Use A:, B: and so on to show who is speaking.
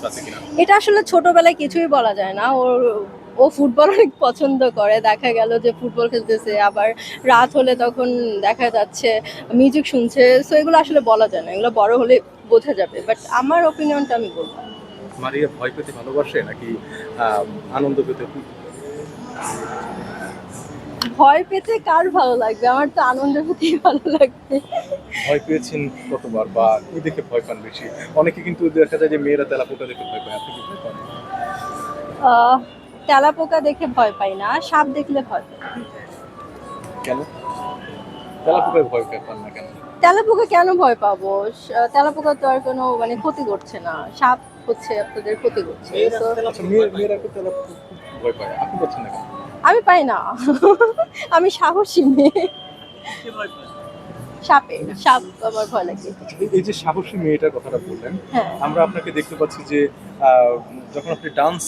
A: কিছু আছে কিনা?
B: এটা আসলে ছোটবেলায় কিছুই বলা যায় না। ওর ও ফুটবল অনেক পছন্দ করে। দেখা গেল যে ফুটবল খেলতেছে আবার রাত হলে তখন দেখা যাচ্ছে মিউজিক শুনছে। সো এগুলো আসলে বলা যায় না। এগুলো বড় হলে বোঝা যাবে। বাট আমার অপিনিয়নটা আমি বলব।
A: মারিয়া ভয় পেতে ভালোবাসে নাকি আনন্দ পেতে?
B: ভয় পেতে কার ভালো লাগবে? আমার তো আনন্দ পেতেই ভালো লাগবে।
A: ভয় পেয়েছেন কতবার বা কি দেখে ভয় পান বেশি? অনেকে কিন্তু দেখা যায় যে মেয়েরা তেলাপোকা দেখে ভয় পায় আপনি কি ভয় পান?
B: আহ, তেলাপোকা দেখে ভয় পাই না সাপ দেখলে ভয় পাই।
A: কেন? তেলাপোকায় ভয় পান না কেন?
B: তেলাপোকা কেন ভয় পাবো? স- তেলাপোকা তো আর কোনো মানে ক্ষতি করছে না। সাপ হচ্ছে আপনাদের ক্ষতি করছে।
A: আচ্ছা মেয়েরা তো তেলাপোকা ভয় পায়। আপনি পাচ্ছেন না কেন?
B: আমি পাই না। আমি সাহসী মেয়ে। সাপে সাপ আমার ভয় লাগে।
A: এই- এই যে সাহসী মেয়েটার কথাটা বললেন
B: হ্যাঁ।
A: আমরা আপনাকে দেখতে পাচ্ছি যে যখন আপনি ডান্স